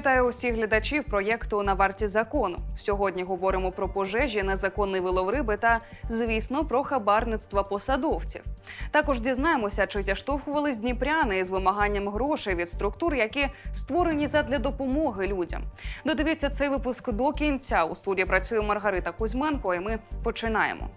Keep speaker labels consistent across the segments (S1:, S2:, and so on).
S1: Вітаю усіх глядачів проєкту на варті закону. Сьогодні говоримо про пожежі, незаконний вилов риби та, звісно, про хабарництва посадовців. Також дізнаємося, чи зіштовхувались дніпряни із вимаганням грошей від структур, які створені задля допомоги людям. Додивіться цей випуск до кінця. У студії працює Маргарита Кузьменко, і ми починаємо.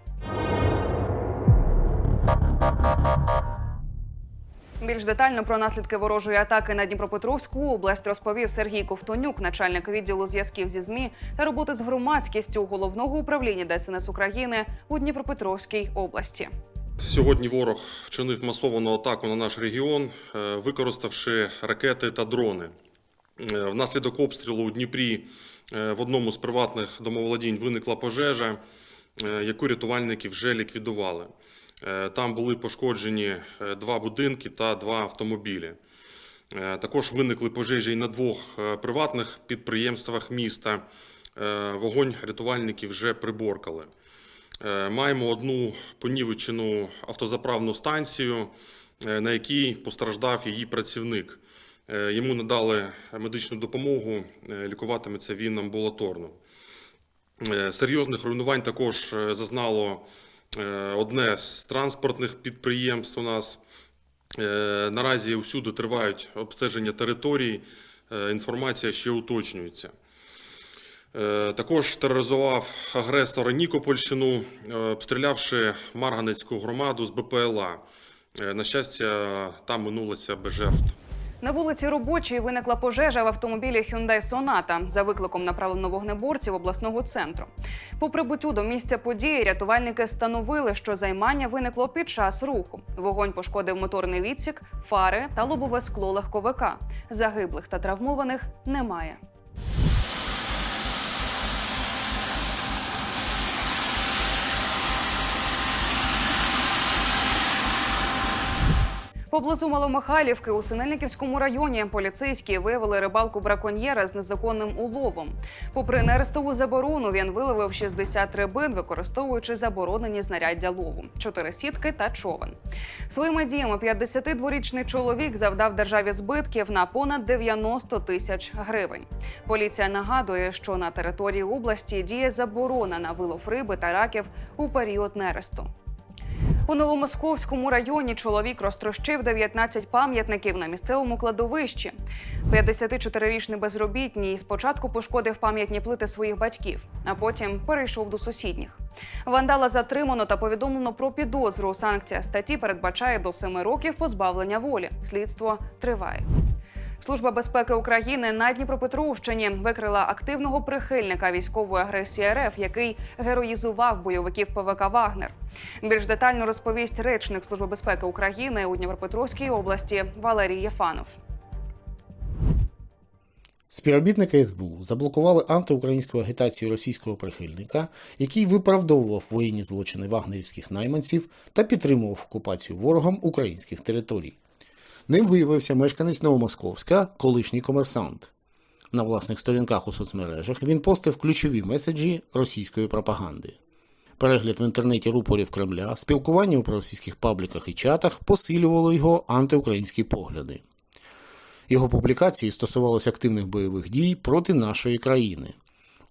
S1: Більш детально про наслідки ворожої атаки на Дніпропетровську область розповів Сергій Ковтонюк, начальник відділу зв'язків зі змі та роботи з громадськістю головного управління ДСНС України у Дніпропетровській області.
S2: Сьогодні ворог вчинив масовану атаку на наш регіон, е, використавши ракети та дрони. Е, Внаслідок обстрілу у Дніпрі е, в одному з приватних домоволодінь виникла пожежа, яку рятувальники вже ліквідували. Е, Там були пошкоджені е, два будинки та два автомобілі. Е, Також виникли пожежі на двох приватних підприємствах міста. Вогонь рятувальники вже приборкали. Маємо одну понівечену автозаправну станцію, на якій постраждав її працівник. Йому надали медичну допомогу, лікуватиметься він амбулаторно. Серйозних руйнувань також зазнало одне з транспортних підприємств у нас. Е, Наразі усюди тривають обстеження територій, е, інформація ще уточнюється. Е, Також тероризував агресора Нікопольщину, е, обстрілявши Марганецьку громаду з БПЛА. Е, На щастя, там минулося без жертв.
S1: На вулиці робочої виникла пожежа в автомобілі Hyundai Sonata. За викликом направлено вогнеборців обласного центру. По прибуттю до місця події рятувальники встановили, що займання виникло під час руху. Вогонь пошкодив моторний відсік, фари та лобове скло легковика. Загиблих та травмованих немає. Поблизу Маломихайлівки у Синельниківському районі поліцейські виявили рибалку браконьєра з незаконним уловом. Попри нерестову заборону, він виловив 60 рибин, використовуючи заборонені знаряддя лову, чотири сітки та човен. Своїми діями 52-річний чоловік завдав державі збитків на понад 90 тисяч гривень. Поліція нагадує, що на території області діє заборона на вилов риби та раків у період нересту. У Новомосковському районі чоловік розтрощив 19 пам'ятників на місцевому кладовищі. 54-річний безробітній спочатку пошкодив пам'ятні плити своїх батьків, а потім перейшов до сусідніх. Вандала затримано та повідомлено про підозру. Санкція статті передбачає до 7 років позбавлення волі. Слідство триває. Служба безпеки України на Дніпропетровщині викрила активного прихильника військової агресії РФ, який героїзував бойовиків ПВК Вагнер. Більш детально розповість речник Служби безпеки України у Дніпропетровській області Валерій Єфанов.
S3: Співробітники СБУ заблокували антиукраїнську агітацію російського прихильника, який виправдовував воєнні злочини вагнерівських найманців та підтримував окупацію ворогом українських територій. Ним виявився мешканець Новомосковська, колишній комерсант. На власних сторінках у соцмережах він постив ключові меседжі російської пропаганди. Перегляд в інтернеті рупорів Кремля, спілкування у проросійських пабліках і чатах посилювало його антиукраїнські погляди. Його публікації стосувалися активних бойових дій проти нашої країни.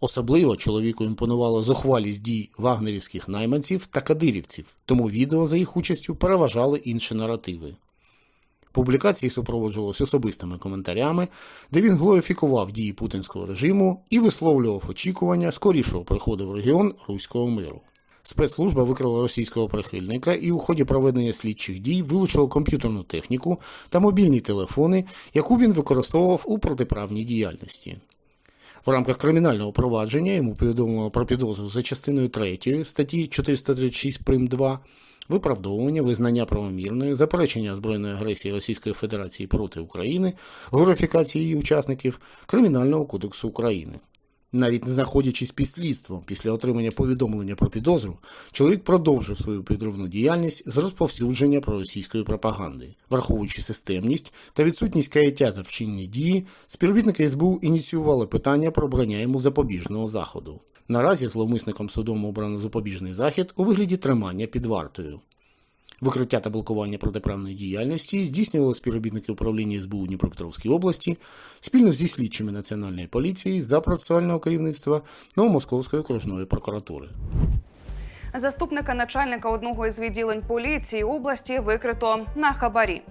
S3: Особливо чоловіку імпонувала зухвалість дій вагнерівських найманців та кадирівців, тому відео за їх участю переважали інші наративи. Публікації супроводжувалися особистими коментарями, де він глорифікував дії путінського режиму і висловлював очікування скорішого приходу в регіон руського миру. Спецслужба викрила російського прихильника і у ході проведення слідчих дій вилучила комп'ютерну техніку та мобільні телефони, яку він використовував у протиправній діяльності. В рамках кримінального провадження йому повідомлено про підозру за частиною 3 статті 436 прим 2 виправдовування, визнання правомірної, заперечення збройної агресії Російської Федерації проти України, глорифікації її учасників Кримінального кодексу України. Навіть не знаходячись під слідством після отримання повідомлення про підозру, чоловік продовжив свою підривну діяльність з розповсюдження проросійської пропаганди. Враховуючи системність та відсутність каяття за вчинені дії, співробітники СБУ ініціювали питання про обрання йому запобіжного заходу. Наразі зловмисником судом обрано запобіжний захід у вигляді тримання під вартою. Викриття та блокування протиправної діяльності здійснювали співробітники управління СБУ Дніпропетровської області спільно зі слідчими Національної поліції за процесуального керівництва Новомосковської окружної прокуратури.
S1: Заступника начальника одного із відділень поліції області викрито на хабарі.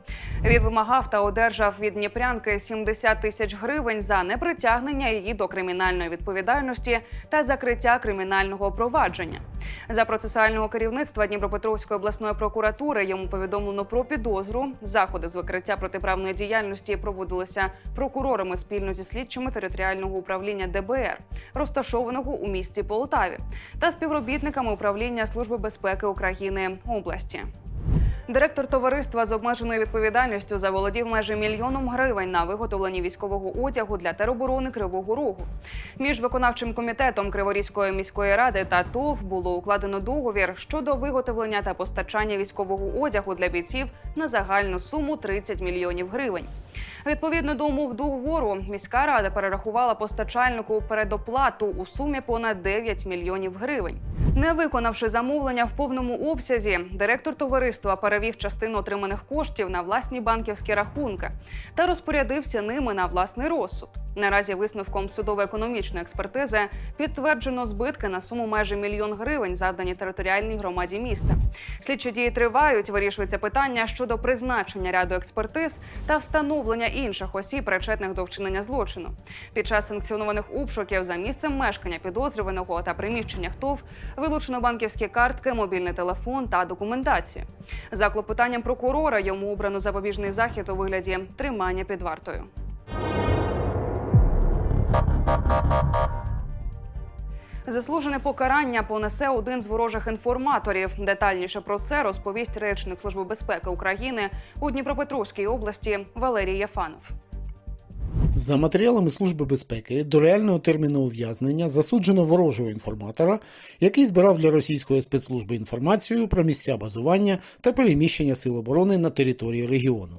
S1: Він вимагав та одержав від Дніпрянки 70 тисяч гривень за непритягнення її до кримінальної відповідальності та закриття кримінального провадження. За процесуального керівництва Дніпропетровської обласної прокуратури йому повідомлено про підозру. Заходи з викриття протиправної діяльності проводилися прокурорами спільно зі слідчими територіального управління ДБР, розташованого у місті Полтаві, та співробітниками управління Служби безпеки України області. Директор товариства з обмеженою відповідальністю заволодів майже мільйоном гривень на виготовленні військового одягу для тероборони Кривого Рогу. Між виконавчим комітетом Криворізької міської ради та ТОВ було укладено договір щодо виготовлення та постачання військового одягу для бійців на загальну суму 30 мільйонів гривень. Відповідно до умов договору, міська рада перерахувала постачальнику передоплату у сумі понад 9 мільйонів гривень. Не виконавши замовлення в повному обсязі, директор товариства перевів частину отриманих коштів на власні банківські рахунки та розпорядився ними на власний розсуд. Наразі висновком судово-економічної експертизи підтверджено збитки на суму майже мільйон гривень, завдані територіальній громаді міста. Слідчі дії тривають. Вирішується питання щодо призначення ряду експертиз та встановлення інших осіб, причетних до вчинення злочину. Під час санкціонованих обшуків за місцем мешкання підозрюваного та приміщеннях ТОВ вилучено банківські картки, мобільний телефон та документацію. За клопотанням прокурора йому обрано запобіжний захід у вигляді тримання під вартою. Заслужене покарання понесе один з ворожих інформаторів. Детальніше про це розповість речник Служби безпеки України у Дніпропетровській області Валерій Єфанов.
S3: За матеріалами Служби безпеки до реального терміну ув'язнення засуджено ворожого інформатора, який збирав для російської спецслужби інформацію про місця базування та переміщення сил оборони на території регіону.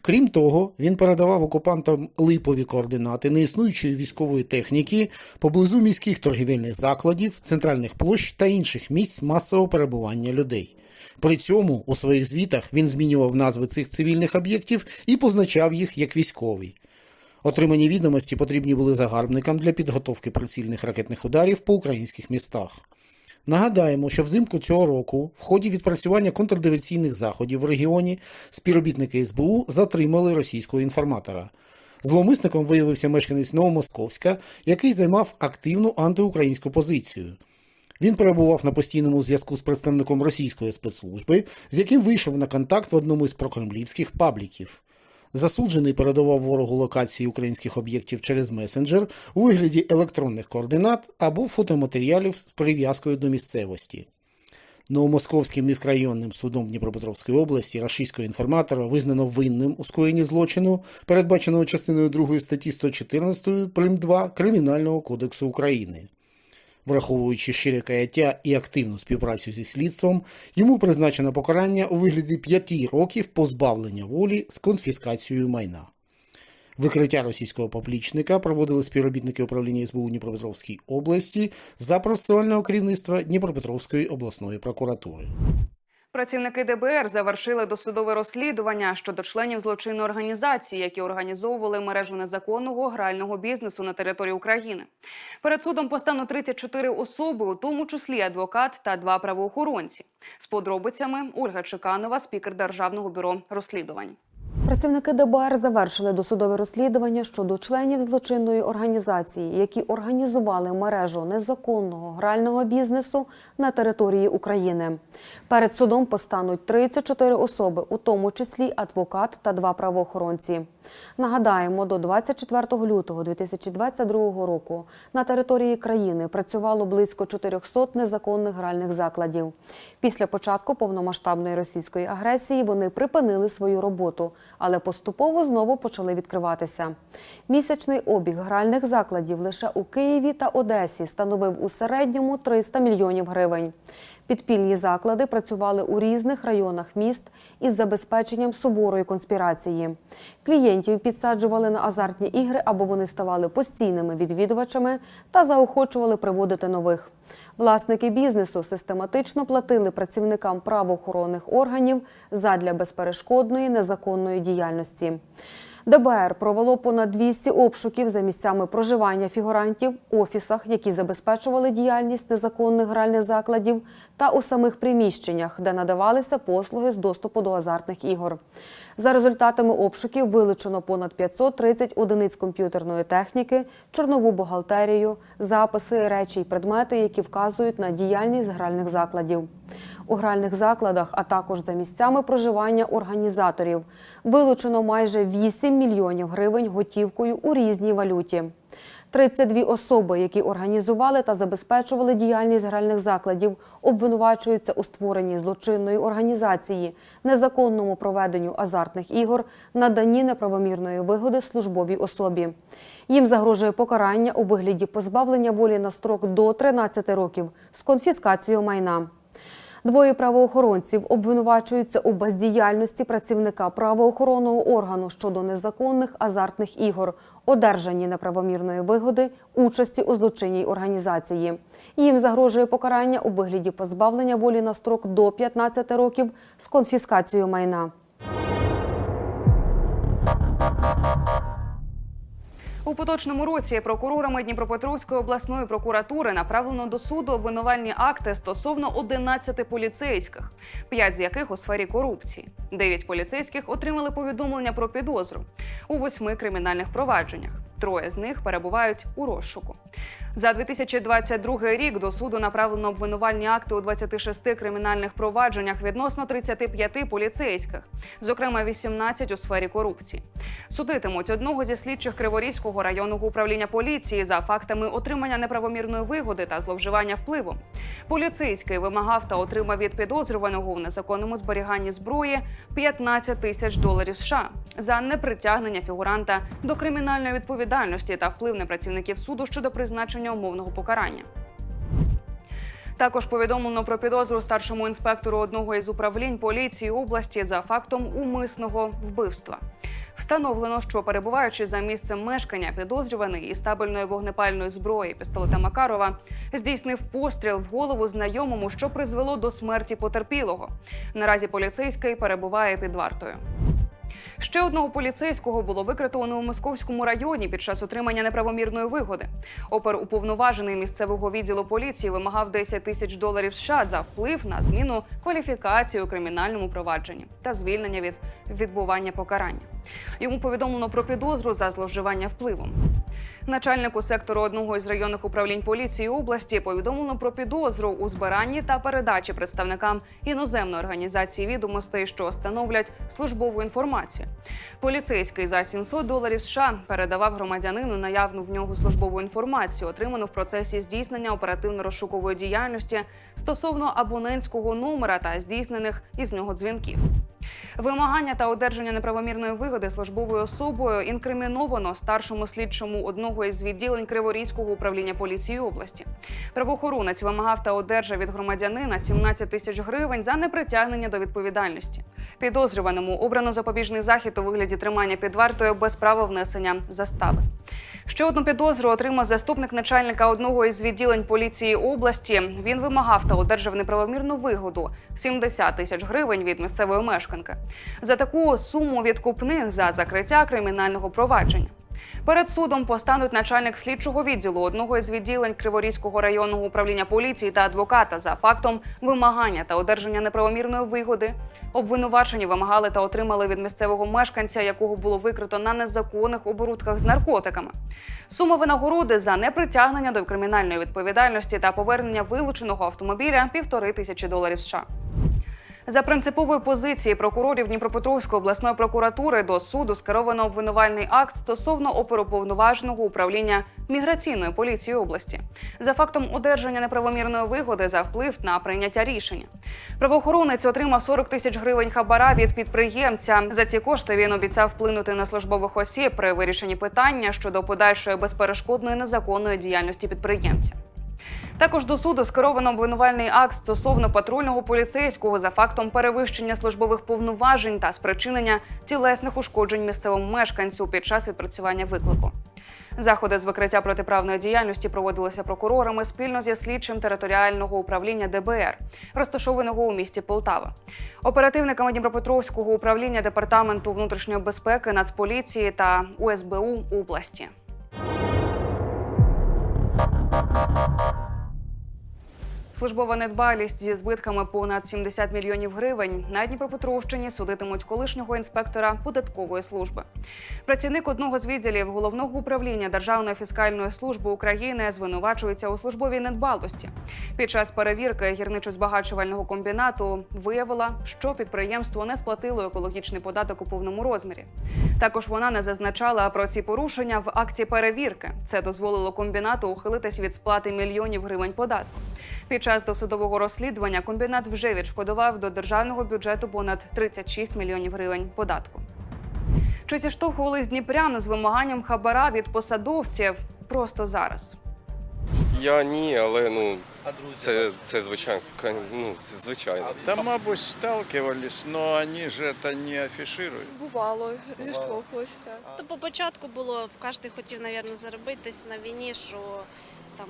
S3: Крім того, він передавав окупантам липові координати неіснуючої військової техніки поблизу міських торгівельних закладів, центральних площ та інших місць масового перебування людей. При цьому у своїх звітах він змінював назви цих цивільних об'єктів і позначав їх як військові. Отримані відомості потрібні були загарбникам для підготовки прицільних ракетних ударів по українських містах. Нагадаємо, що взимку цього року, в ході відпрацювання контрдиверсійних заходів в регіоні, співробітники СБУ затримали російського інформатора. Зловмисником виявився мешканець Новомосковська, який займав активну антиукраїнську позицію. Він перебував на постійному зв'язку з представником російської спецслужби, з яким вийшов на контакт в одному із прокремлівських пабліків. Засуджений передавав ворогу локації українських об'єктів через месенджер у вигляді електронних координат або фотоматеріалів з прив'язкою до місцевості. Новомосковським міськрайонним судом Дніпропетровської області рашистського інформатора визнано винним у скоєнні злочину, передбаченого частиною 2 статті 114 прим. 2 Кримінального кодексу України. Враховуючи щире каяття і активну співпрацю зі слідством, йому призначено покарання у вигляді 5 років позбавлення волі з конфіскацією майна. Викриття російського поплічника проводили співробітники управління СБУ Дніпропетровській області за процесуального керівництва Дніпропетровської обласної прокуратури.
S1: Працівники ДБР завершили досудове розслідування щодо членів злочинної організації, які організовували мережу незаконного грального бізнесу на території України. Перед судом постану 34 особи, у тому числі адвокат та два правоохоронці. З подробицями Ольга Чеканова, спікер Державного бюро розслідувань.
S4: Працівники ДБР завершили досудове розслідування щодо членів злочинної організації, які організували мережу незаконного грального бізнесу на території України. Перед судом постануть 34 особи, у тому числі адвокат та два правоохоронці. Нагадаємо, до 24 лютого 2022 року на території країни працювало близько 400 незаконних гральних закладів. Після початку повномасштабної російської агресії вони припинили свою роботу, але поступово знову почали відкриватися. Місячний обіг гральних закладів лише у Києві та Одесі становив у середньому 300 мільйонів гривень. Підпільні заклади працювали у різних районах міст із забезпеченням суворої конспірації. Клієнтів підсаджували на азартні ігри або вони ставали постійними відвідувачами та заохочували приводити нових. Власники бізнесу систематично платили працівникам правоохоронних органів задля безперешкодної незаконної діяльності. ДБР провело понад 200 обшуків за місцями проживання фігурантів, офісах, які забезпечували діяльність незаконних гральних закладів, та у самих приміщеннях, де надавалися послуги з доступу до азартних ігор. За результатами обшуків вилучено понад 530 одиниць комп'ютерної техніки, чорнову бухгалтерію, записи, речі й предмети, які вказують на діяльність гральних закладів. У гральних закладах, а також за місцями проживання організаторів, вилучено майже 8 мільйонів гривень готівкою у різній валюті. 32 особи, які організували та забезпечували діяльність гральних закладів, обвинувачуються у створенні злочинної організації, незаконному проведенню азартних ігор, наданні неправомірної вигоди службовій особі. Їм загрожує покарання у вигляді позбавлення волі на строк до 13 років з конфіскацією майна. Двоє правоохоронців обвинувачуються у бездіяльності працівника правоохоронного органу щодо незаконних азартних ігор, одержані неправомірної вигоди, участі у злочинній організації. Їм загрожує покарання у вигляді позбавлення волі на строк до 15 років з конфіскацією майна.
S1: У поточному році прокурорами Дніпропетровської обласної прокуратури направлено до суду обвинувальні акти стосовно 11 поліцейських, 5 з яких у сфері корупції. 9 поліцейських отримали повідомлення про підозру у восьми кримінальних провадженнях. Троє з них перебувають у розшуку. За 2022 рік до суду направлено обвинувальні акти у 26 кримінальних провадженнях відносно 35 поліцейських, зокрема 18 у сфері корупції. Судитимуть одного зі слідчих Криворізького районного управління поліції за фактами отримання неправомірної вигоди та зловживання впливом. Поліцейський вимагав та отримав від підозрюваного в незаконному зберіганні зброї 15 тисяч доларів США за непритягнення фігуранта до кримінальної відповідальності та вплив на працівників суду щодо призначення умовного покарання. Також повідомлено про підозру старшому інспектору одного із управлінь поліції області за фактом умисного вбивства. Встановлено, що перебуваючи за місцем мешкання, підозрюваний із табельної вогнепальної зброї пістолета Макарова здійснив постріл в голову знайомому, що призвело до смерті потерпілого. Наразі поліцейський перебуває під вартою. Ще одного поліцейського було викрито у Новомосковському районі під час отримання неправомірної вигоди. Опер уповноважений місцевого відділу поліції вимагав 10 тисяч доларів США за вплив на зміну кваліфікації у кримінальному провадженні та звільнення від відбування покарання. Йому повідомлено про підозру за зловживання впливом. Начальнику сектору одного із районних управлінь поліції області повідомлено про підозру у збиранні та передачі представникам іноземної організації відомостей, що становлять службову інформацію. Поліцейський за 700 доларів США передавав громадянину наявну в нього службову інформацію, отриману в процесі здійснення оперативно-розшукової діяльності стосовно абонентського номера та здійснених із нього дзвінків. Вимагання та одержання неправомірної вигоди службовою особою інкриміновано старшому слідчому одного із відділень Криворізького управління поліції області. Правоохоронець вимагав та одержав від громадянина 17 тисяч гривень за непритягнення до відповідальності. Підозрюваному обрано запобіжний захід у вигляді тримання під вартою без права внесення застави. Ще одну підозру отримав заступник начальника одного із відділень поліції області. Він вимагав та одержав неправомірну вигоду 70 тисяч гривень від місцевої мешканки. За таку суму відкупних за закриття кримінального провадження. Перед судом постануть начальник слідчого відділу одного із відділень Криворізького районного управління поліції та адвоката за фактом вимагання та одержання неправомірної вигоди. Обвинувачені вимагали та отримали від місцевого мешканця, якого було викрито на незаконних оборудках з наркотиками. Сума винагороди за непритягнення до кримінальної відповідальності та повернення вилученого автомобіля півтори тисячі доларів США. За принципової позиції прокурорів Дніпропетровської обласної прокуратури до суду скеровано обвинувальний акт стосовно оперуповноваженого управління міграційної поліції області за фактом одержання неправомірної вигоди за вплив на прийняття рішення. Правоохоронець отримав 40 тисяч гривень хабара від підприємця. За ці кошти він обіцяв вплинути на службових осіб при вирішенні питання щодо подальшої безперешкодної незаконної діяльності підприємця. Також до суду скеровано обвинувальний акт стосовно патрульного поліцейського за фактом перевищення службових повноважень та спричинення тілесних ушкоджень місцевому мешканцю під час відпрацювання виклику. Заходи з викриття протиправної діяльності проводилися прокурорами спільно зі слідчим територіального управління ДБР, розташованого у місті Полтава. Оперативниками Дніпропетровського управління департаменту внутрішньої безпеки, Нацполіції та УСБУ області. Ha ha ha ha. Службова недбалість зі збитками понад 70 мільйонів гривень на Дніпропетровщині судитимуть колишнього інспектора податкової служби. Працівник одного з відділів головного управління Державної фіскальної служби України звинувачується у службовій недбалості. Під час перевірки гірничо-збагачувального комбінату виявила, що підприємство не сплатило екологічний податок у повному розмірі. Також вона не зазначала про ці порушення в акті перевірки. Це дозволило комбінату ухилитись від сплати мільйонів гривень податку. Під час досудового розслідування комбінат вже відшкодував до державного бюджету понад 36 мільйонів гривень податку. Чи зіштовхувались дніпряни з вимаганням хабара від посадовців просто зараз?
S5: Я ні, але ну це, це звичайно. Ну, це звичайно.
S6: Да, мабуть, сталкивались, но они же это не афишируют.
S7: Бувало, зіштовхувалися.
S8: То по початку було кожен хотів, мабуть, заробитись на війні, що там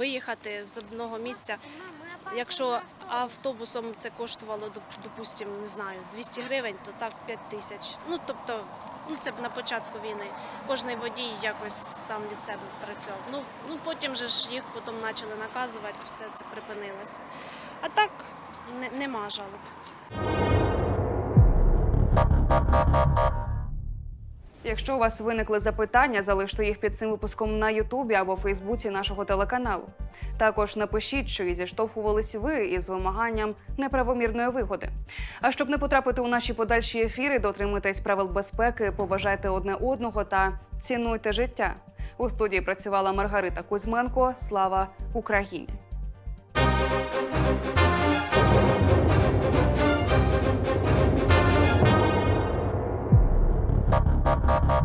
S8: виїхати з одного місця. Якщо автобусом це коштувало, доп- допустимо, не знаю, 200 гривень, то так 5 тисяч. Ну тобто, ну це б на початку війни. Кожний водій якось сам від себе працював. Ну, ну потім же ж їх потім почали наказувати, все це припинилося. А так не, нема жалоб.
S1: Якщо у вас виникли запитання, залиште їх під цим випуском на Ютубі або Фейсбуці нашого телеканалу. Також напишіть, і зіштовхувались ви із вимаганням неправомірної вигоди. А щоб не потрапити у наші подальші ефіри, дотримуйтесь правил безпеки, поважайте одне одного та цінуйте життя. У студії працювала Маргарита Кузьменко. Слава Україні! Uh-huh.